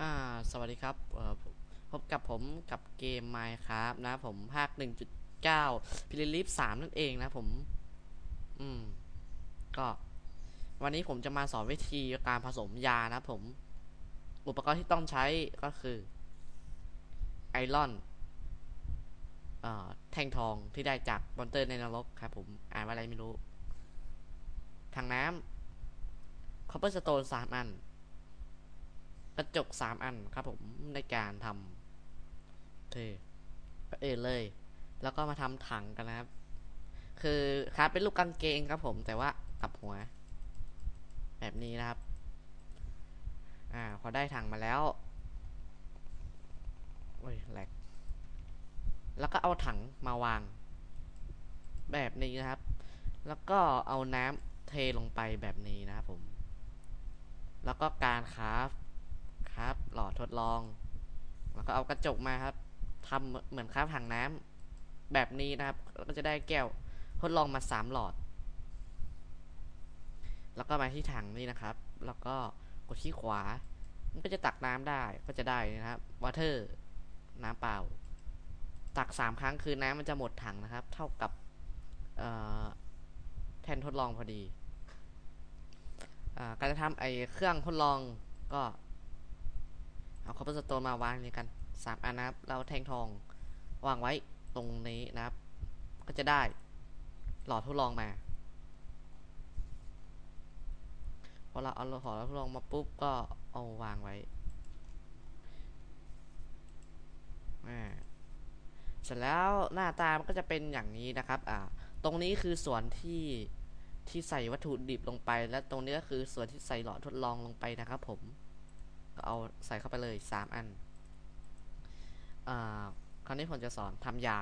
อ่าสวัสดีครับพบกับผมกับเกม Minecraft นะ ผมภาค 1.9 พิลิลิฟ3นั่นเองนะผม อืม ก็ วันนี้ผมจะมาสอนวิธีการผสมยานะผม อุปกรณ์ที่ต้องใช้ก็คือไอรอนอ่แท่งทองที่ได้จากมอนเตอร์ในนรกครับผม อ่านว่าอะไรไม่รู้ ทางน้ำคอปเปอร์สโตนสามอัน จกสามอันครับผมในการทำเทก็เอเลย แล้วก็มาทำถังกันนะครับ คือครับเป็นลูกกางเกงครับผม แต่ว่ากลับหัว แบบนี้นะครับ อ่า พอได้ถังมาแล้วโอ้ยแหลกแล้วก็เอาถังมาวาง แบบนี้นะครับ แล้วก็เอาน้ำเทลงไปแบบนี้นะครับผม แล้วก็การคราฟครับหลอด ทดลอง แล้วก็เอากระจกมาครับทำเหมือนคราฟถังน้ำแบบนี้นะครับ ก็จะได้แก้วทดลองมาสามหลอด แล้วก็มาที่ถังนี่นะครับ แล้วก็กดที่ขวา มันก็จะตักน้ำได้ก็จะได้นะครับวอเตอร์น้ำเปล่า ตักสามครั้งคือน้ำมันจะหมดถังนะครับ เท่ากับแทนทดลองพอดีอการจะทำไอเครื่องทดลองก็ เอาคอปเปอร์สโตนมาวางนี่กันสามอันนะครับ เราแทงทองวางไว้ตรงนี้นะครับ ก็จะได้หลอดทดลองมาพอเราเอาหลอดทดลองมาปุ๊บก็เอาวางไว้เสร็จแล้วหน้าตามันก็จะเป็นอย่างนี้นะครับ อ่า ตรงนี้คือส่วนที่ที่ใส่วัตถุดิบลงไป และตรงนี้ก็คือส่วนที่ใส่หลอดทดลองลงไปนะครับผม ก็เอาใส่เข้าไปเลยสามอันอ่าคราวนี้ผมจะสอนทำยา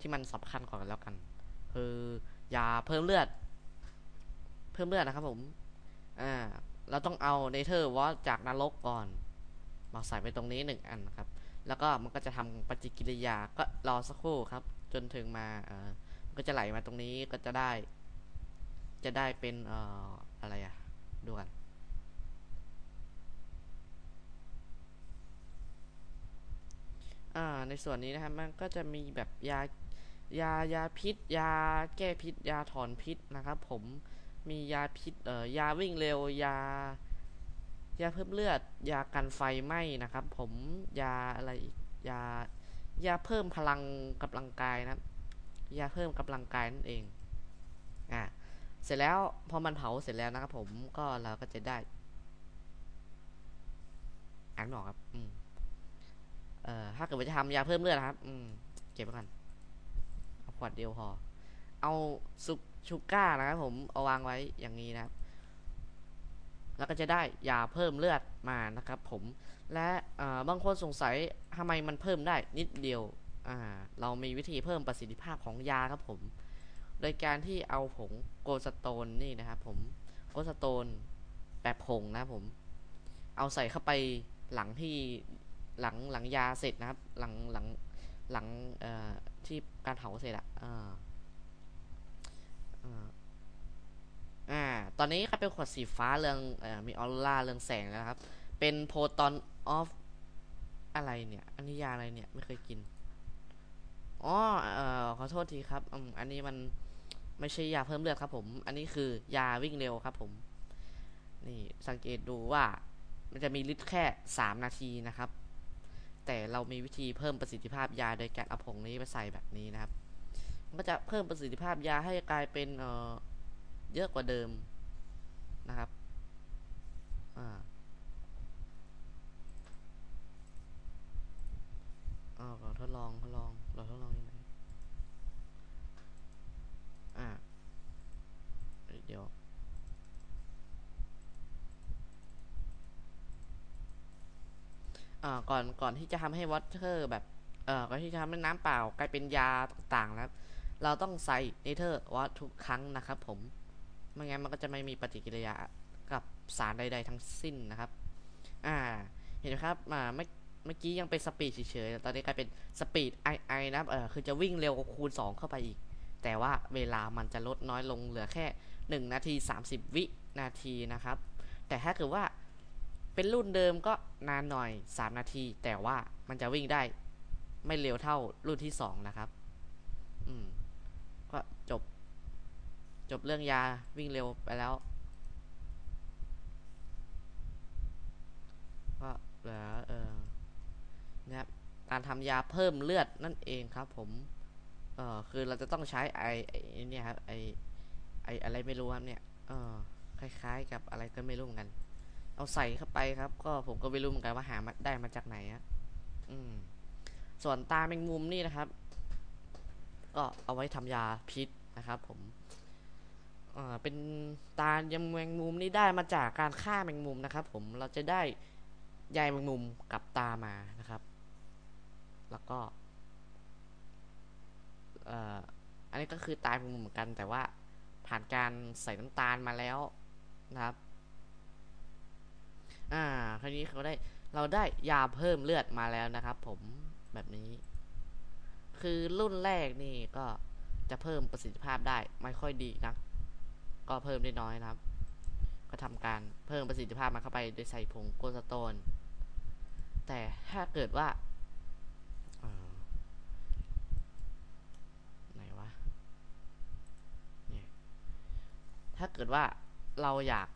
ที่มันสำคัญก่อนแล้วกัน คือยาเพิ่มเลือด เพิ่มเลือดนะครับผมอ่าเราต้องเอาเนเธอร์วอจากนรกก่อน มาใส่ไปตรงนี้หนึ่งอันครับ แล้วก็มันก็จะทำปฏิกิริยาก็รอสักครู่ครับ จนถึงมาเอ่อมันก็จะไหลมาตรงนี้ก็จะได้ จะได้เป็นเอ่ออะไรอะดูกัน อ่าในส่วนนี้นะครับมันก็จะมีแบบยายายาพิษ ยาแก้พิษ ยาถอนพิษนะครับ ผมมียาพิษเอ่อยาวิ่งเร็วยายาเพิ่มเลือด ยากันไฟไหม้นะครับ ผมยาอะไรอีกยายาเพิ่มพลังกำลังกายนะยาเพิ่มกำลังกายนั่นเองอ่าเสร็จแล้วพอมันเผาเสร็จแล้วนะครับ ผมก็เราก็จะได้อ่านออกครับ อืม เอ่อถ้าเกิดว่าจะทำยาเพิ่มเลือดนะครับ อืม เก็บไว้ก่อน เอาขวดเดียวพอ เอาซุกชูก้านะครับผม เอาวางไว้อย่างนี้นะครับ แล้วก็จะได้ยาเพิ่มเลือดมานะครับ ผม และบางคนสงสัยทำไมมันเพิ่มได้นิดเดียว อ่า เรามีวิธีเพิ่มประสิทธิภาพของยาครับผม โดยการที่เอาผงโกสโตนนี่นะครับผม โกสโตนแบบผงนะผม เอาใส่เข้าไปหลังที่ หลังหลังยาเสร็จนะครับ หลังหลังหลังที่การเผาเสร็จอะอ่าอ่าตอนนี้ครับเป็นขวดสีฟ้าเรืองเอ่อมีออร่าเรืองแสงนะครับ เป็นโพตอนออฟอะไรเนี่ยอันนี้ยาอะไรเนี่ยไม่เคยกินอ๋อเอ่อขอโทษทีครับอันนี้มันไม่ใช่ยาเพิ่มเลือดครับผม อันนี้คือยาวิ่งเร็วครับผม นี่สังเกตดูว่ามันจะมีฤทธิ์แค่สามนาทีนะครับ แต่เรามีวิธีเพิ่มประสิทธิภาพยาโดยการเอาผงนี้ไปใส่แบบนี้นะครับมันก็จะเพิ่มประสิทธิภาพยาให้กลายเป็นเอ่อเยอะกว่าเดิมนะครับอ่าอ๋อทดลองทดลองเราทดลองยังไงอ่าเดี๋ยว ก่อนก่อนที่จะทำให้วอเตอร์แบบเอ่อก่อนที่จะทำให้น้ำเปล่ากลายเป็นยาต่างๆแล้วเราต้องใส่เนเธอร์วอตทุกครั้งนะครับ ผมไม่งั้นมันก็จะไม่มีปฏิกิริยากับสารใด ๆ ทั้งสิ้นนะครับ อ่า เห็นไหมครับมาเมื่อเมื่อกี้ยังเป็นสปีดเฉยๆ ตอนนี้กลายเป็นสปีดไอไอนะครับ เออคือจะวิ่งเร็วกว่าคูณ 2 เข้าไปอีก แต่ว่าเวลามันจะลดน้อยลงเหลือแค่ 1 นาที 30 วินาทีนะครับ แต่ถ้าเกิดว่า เป็นรุ่นเดิมก็นานหน่อย 3 นาที แต่ว่ามันจะวิ่งได้ไม่เร็วเท่ารุ่นที่ 2 นะครับ อืม ก็จบ จบเรื่องยาวิ่งเร็วไปแล้ว ก็เหลือเออนะครับการทำยาเพิ่มเลือดนั่นเองครับ ผม เออคือเราจะต้องใช้ไอไอเนี่ยครับไอไออะไรไม่รู้ครับเนี่ย เออคล้ายๆ กับอะไรก็ไม่รู้เหมือนกัน เอาใส่เข้าไปครับ ก็ผมก็ไม่รู้เหมือนกันว่าหามาได้มาจากไหนอะอืม ส่วนตาแมงมุมนี่นะครับ ก็เอาไว้ทำยาพิษนะครับ ผมเอ่อเป็นตายำแมงมุมนี่ได้มาจากการฆ่าแมงมุมนะครับ ผมเราจะได้ใยแมงมุมกับตามานะครับ แล้วก็อันนี้ก็คือตายแมงมุมเหมือนกัน แต่ว่าผ่านการใส่น้ำตาลมาแล้วนะครับ อ่า คราวนี้เขาได้ เราได้ยาเพิ่มเลือดมาแล้วนะครับ ผม แบบนี้ คือรุ่นแรกนี่ก็จะเพิ่มประสิทธิภาพได้ไม่ค่อยดีนัก ก็เพิ่มได้น้อยนะครับ ก็ทำการเพิ่มประสิทธิภาพมาเข้าไปโดยใส่ผงโกสโตน แต่ถ้าเกิดว่าอ่าไหนวะ เนี่ย ถ้าเกิดว่าเราอยาก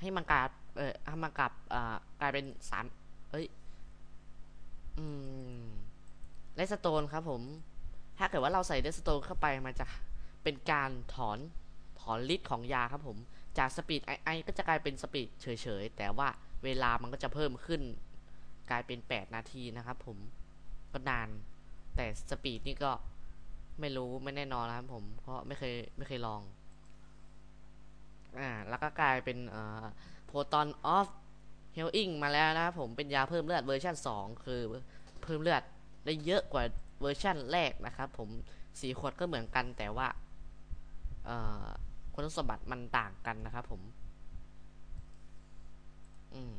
ให้มันกลายเออให้มันกลับอ่ากลายเป็นสารเอ้ยอืมเลสโตนครับผม ถ้าเกิดว่าเราใส่เลสโตนเข้าไปมันจะเป็นการถอนถอนฤทธิ์ของยาครับผม จากสปีดไอไอก็จะกลายเป็นสปีดเฉยๆ แต่ว่าเวลามันก็จะเพิ่มขึ้น กลายเป็น 8 นาทีนะครับผมก็นาน แต่สปีดนี่ก็ไม่รู้ไม่แน่นอนนะครับผม เพราะไม่เคยไม่เคยลอง อ่าแล้วก็กลายเป็นเอ่อ Proton of Healing มาแล้วนะครับผมเป็นยาเพิ่มเลือดเวอร์ชัน2 คือเพิ่มเลือดได้เยอะกว่าเวอร์ชันแรกนะครับผมสีขวดก็เหมือนกันแต่ว่าเอ่อคุณสมบัติมันต่างกันนะครับผมอืม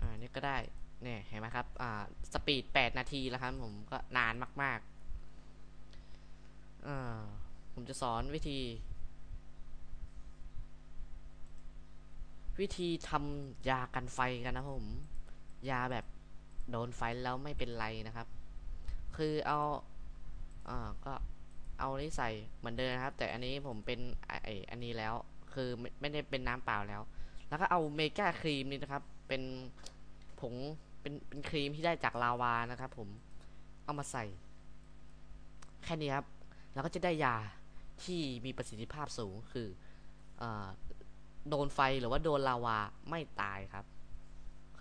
อ่านี่ก็ได้เนี่ยเห็นไหมครับ อ่า สปีด 8 นาทีแล้วครับ ผมก็นานมาก ๆ อ่า ผมจะสอนวิธี วิธีทำยากันไฟกันนะผมยาแบบโดนไฟแล้วไม่เป็นไรนะครับ คือเอาอ่าก็เอานี่ใส่เหมือนเดิมนะครับ แต่อันนี้ผมเป็นไออันนี้แล้ว คือไม่ไม่ได้เป็นน้ำเปล่าแล้ว แล้วก็เอาเมกาครีมนี่นะครับ เป็นผงเป็นเป็นครีมที่ได้จากลาวานะครับผมเอามาใส่ แค่นี้ครับ แล้วก็จะได้ยาที่มีประสิทธิภาพสูงคือเออ โดนไฟหรือว่าโดนลาวาไม่ตายครับ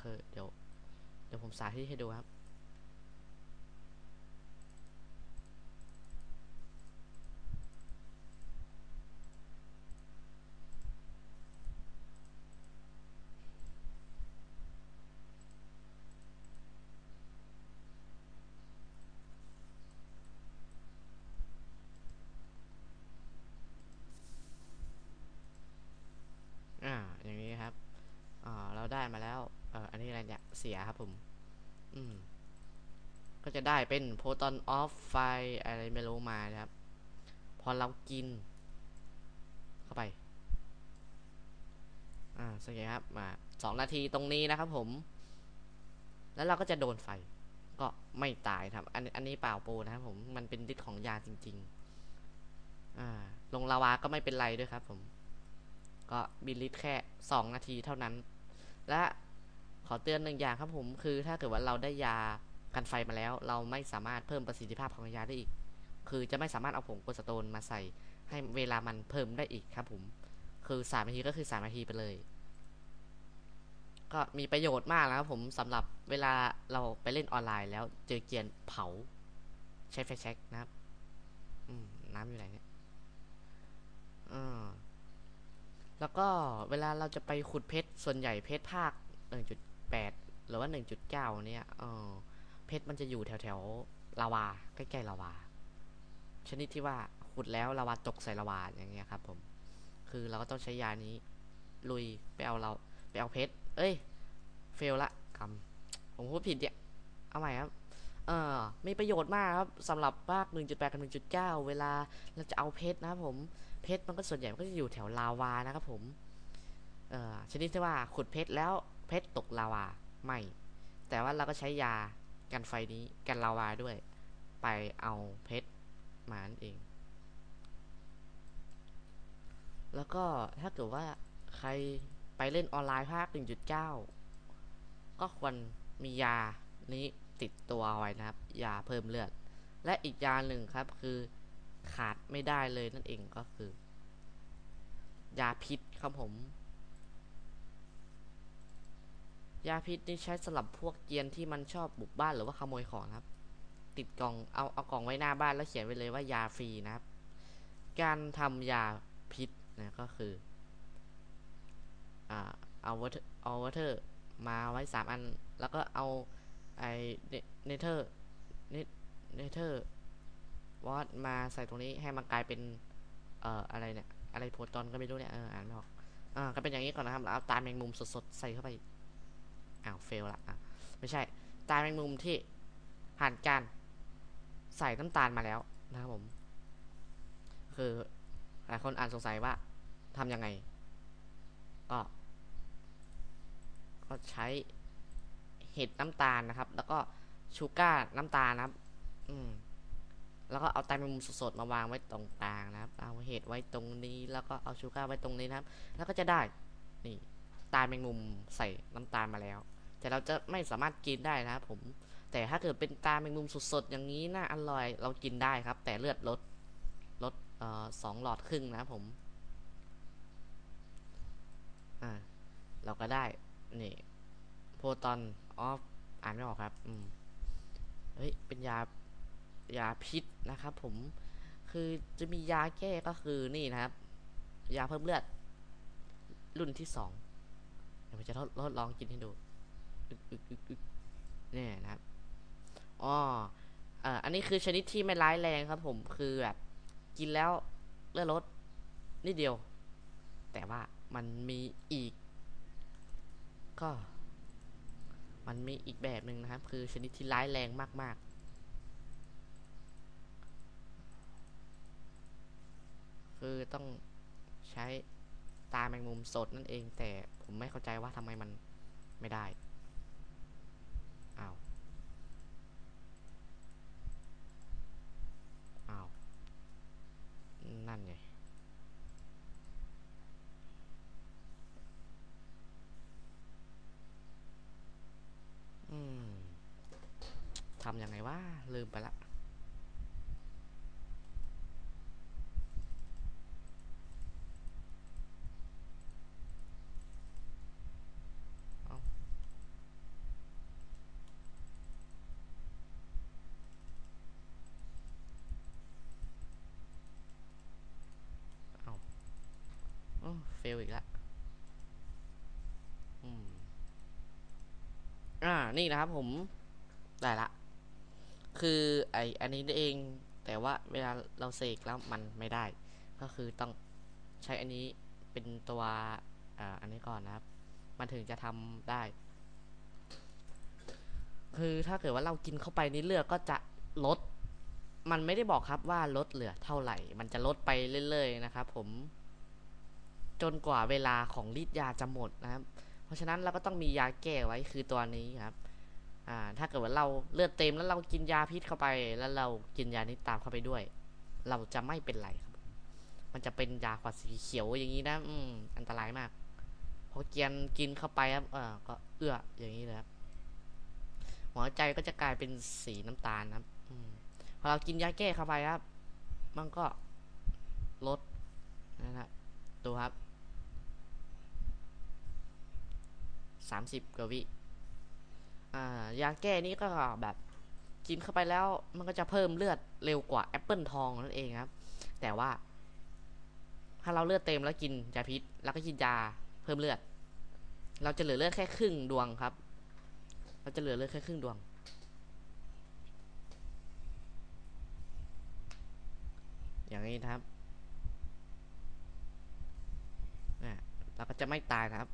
คือเดี๋ยว เดี๋ยวผมสาธิตให้ดูครับ อ่า อย่างนี้ครับ อ่า เราได้มาแล้ว เอ่ออันนี้อะไรเนี่ย เสียครับผม อืม ก็จะได้เป็นโ o ตอนออฟไฟอะไรไม่รู้มานะครับ พอเรากิน เข้าไป อ่าสังเกตครับ มาสองนาทีตรงนี้นะครับผม แล้วเราก็จะโดนไฟ ก็ไม่ตายครับ อันอันนี้เปล่าโปนะครับผม มันเป็นฤทธิ์ของยาจริง ๆ อ่า ลงลาวาก็ไม่เป็นไรด้วยครับผมก็บินลิตแค่ 2 นาทีเท่านั้น และ ขอเตือนหนึ่งอย่างครับผมคือถ้าเกิดว่าเราได้ยากันไฟมาแล้ว เราไม่สามารถเพิ่มประสิทธิภาพของยาได้อีก คือจะไม่สามารถเอาผงโกสโตนมาใส่ ให้เวลามันเพิ่มได้อีกครับผม คือ3นาทีก็คือ3นาทีไปเลย ก็มีประโยชน์มากนะครับผมสำหรับเวลาเราไปเล่นออนไลน์แล้วเจอเกียนเผา ใช้ไฟแช็กนะครับอืมน้ำอยู่ไหนเนี่ยอ่าแล้วก็เวลาเราจะไปขุดเพชร ส่วนใหญ่เพชรภาค 1.8 หรือว่า 1.9 เนี่ยเออเพชรมันจะอยู่แถวแถวลาวา ใกล้ๆลาวา ชนิดที่ว่าขุดแล้วลาวาตกใส่ลาวาอย่างเงี้ยครับผม คือเราก็ต้องใช้ยานี้ ลุยไปเอาเราไปเอาเพชร เอ้ย เฟลละกำผมพูดผิดเนี่ย เอาใหม่ครับเออมีประโยชน์มากครับสำหรับภาค 1.8 กับ 1.9 เวลาเราจะเอาเพชรนะครับผม เพชรมันก็ส่วนใหญ่มันก็จะอยู่แถวลาวานะครับผม เอ่อชนิดที่ว่าขุดเพชรแล้ว เพชรตกลาวาไม่ แต่ว่าเราก็ใช้ยากันไฟนี้กันลาวาด้วย ไปเอาเพชรมานั่นเอง แล้วก็ถ้าเกิดว่าใครไปเล่นออนไลน์ภาค 1.9 ก็ควรมียานี้ติดตัวไว้นะครับ ยาเพิ่มเลือด และอีกยาหนึ่งครับคือขาดไม่ได้เลยนั่นเองก็คือ ยาพิษครับผม ยาพิษนี่ใช้สำหรับพวกเกียนที่มันชอบบุกบ้านหรือว่าขโมยของครับ ติดกล่องเอาเอากล่องไว้หน้าบ้านแล้วเขียนไว้เลยว่ายาฟรีนะครับ การทำยาพิษนะก็คืออ่าเอาวอเตเอาวอเตอร์มาไว้สามอัน แล้วก็เอาไอเนเธอร์เนเธอร์วอตมาใส่ตรงนี้ให้มันกลายเป็นเอ่ออะไรเนี่ยอะไรโพตอนก็ไม่รู้เนี่ยเอออ่านไม่ออกอ่าก็เป็นอย่างนี้ก่อนนะครับแล้วเอาตาแมงมุมสดๆใส่เข้าไป อ้าวเฟลละอะไม่ใช่ตาแมงมุมที่ผ่านการใส่น้ำตาลมาแล้วนะครับผม คือหลายคนอ่านสงสัยว่าทำยังไง ก็ ก็ใช้เห็ดน้ำตาลนะครับ แล้วก็ชูการ์น้ำตาลนะครับ อืมแล้วก็เอาไตแมงมุมสดๆมาวางไว้ตรงกลางนะครับ เอาเห็ดไว้ตรงนี้ แล้วก็เอาชูการ์ไว้ตรงนี้นะครับ แล้วก็จะได้ นี่ ตาแมงมุมใส่น้ำตาลมาแล้ว แต่เราจะไม่สามารถกินได้นะครับผม แต่ถ้าเกิดเป็นตาแมงมุมสดๆอย่างนี้น่าอร่อยเรากินได้ครับ แต่เลือดลดลดเอ่อสองหลอดครึ่งนะผมอ่าเราก็ได้นี่โพตอนออฟอ่านไม่ออกครับอืมเฮ้ยเป็นยายาพิษนะครับ ผมคือจะมียาแก้ก็คือนี่นะครับ ยาเพิ่มเลือด รุ่นที่สอง ดี๋ยวผมจะทดทดลองกินให้ดูเนี่ยนะครับอ๋อเอ่ออันนี้คือชนิดที่ไม่ร้ายแรงครับ ผมคือแบบกินแล้วเลือดลดนิดเดียว แต่ว่ามันมีอีก ก็ มันมีอีกแบบหนึ่งนะครับ คือชนิดที่ร้ายแรงมาก ๆ คือต้องใช้ตาแมงมุมสดนั่นเองแต่ ผมไม่เข้าใจว่าทำไมมันไม่ได้อ้าวอ้าวนั่นไงอืมทำยังไงวะลืมไปละ เอ้า เอ้าโอ้เฟลอีกแล้ว อืม อ่า นี่นะครับผมได้ละ คือไออันนี้นี่เอง แต่ว่าเวลาเราเสกแล้วมันไม่ได้ ก็คือต้องใช้อันนี้เป็นตัวอ่าอันนี้ก่อนนะครับ มันถึงจะทำได้ คือถ้าเกิดว่าเรากินเข้าไปนี่เลือดก็จะลด มันไม่ได้บอกครับว่าลดเหลือเท่าไหร่ มันจะลดไปเรื่อยๆนะครับ ผม จนกว่าเวลาของฤทธิ์ยาจะหมดนะครับ เพราะฉะนั้นเราก็ต้องมียาแก้ไว้คือตัวนี้ครับ อ่า ถ้าเกิดว่าเราเลือดเต็มแล้วเรากินยาพิษเข้าไป แล้วเรากินยานี้ตามเข้าไปด้วย เราจะไม่เป็นไรครับ มันจะเป็นยาขวดสีเขียวอย่างนี้นะ อืม อันตรายมากพอเกียนกินเข้าไปครับ เออก็เอื้ออย่างนี้เลยครับหัวใจก็จะกลายเป็นสีน้ำตาลนะครับอืมพอเรากินยาแก้เข้าไปครับ มันก็ลดนะครับดูครับสามสิบกว่าวิ อ่ายาแก้นี้ก็แบบกินเข้าไปแล้วมันก็จะเพิ่มเลือดเร็วกว่าแอปเปิลทองนั่นเองครับ แต่ว่า ถ้าเราเลือดเต็มแล้วกินยาพิษ แล้วก็กินยาเพิ่มเลือด เราจะเหลือเลือดแค่ครึ่งดวงครับ เราจะเหลือเลือดแค่ครึ่งดวง อย่างนี้ครับอ่าเราก็จะไม่ตายนะครับ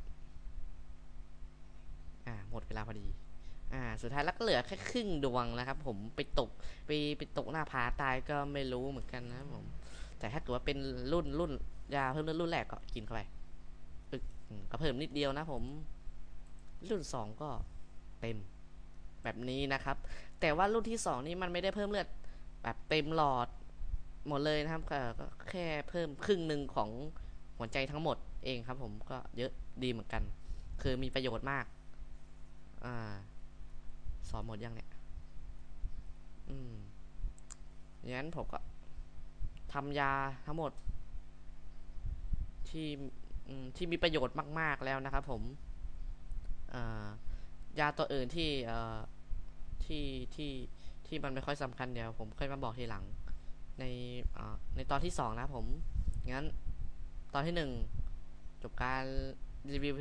อ่าหมดเวลาพอดี อ่า สุดท้ายแล้วก็เหลือแค่ครึ่งดวงนะครับ ผมไปตกไปไปตกหน้าผาตายก็ไม่รู้เหมือนกันนะผม แต่ถ้าเกิดว่าเป็นรุ่นรุ่นยาเพิ่มเลือดรุ่นแรกก็กินเข้าไปอึกอืมก็เพิ่มนิดเดียวนะผม รุ่นสองก็เต็ม แบบนี้นะครับ แต่ว่ารุ่นที่สองนี่มันไม่ได้เพิ่มเลือดแบบเต็มหลอดหมดเลยนะครับก็แค่เพิ่มครึ่งหนึ่งของหัวใจทั้งหมดเองครับ ผมก็เยอะดีเหมือนกัน คือมีประโยชน์มาก อ่า สอนหมดยังเนี่ย อืมอย่างนั้นผมก็ทำยาทั้งหมด ที่ที่มีประโยชน์มาก ๆ แล้วนะครับผมายาตัวอื่นที่ที่ที่ที่มันไม่ค่อยสำคัญเดี๋ยวผมค่อยมาบอกทีหลัง ในในตอนที่สองนะผม งั้นตอนที่หนึ่งจบการรีวิว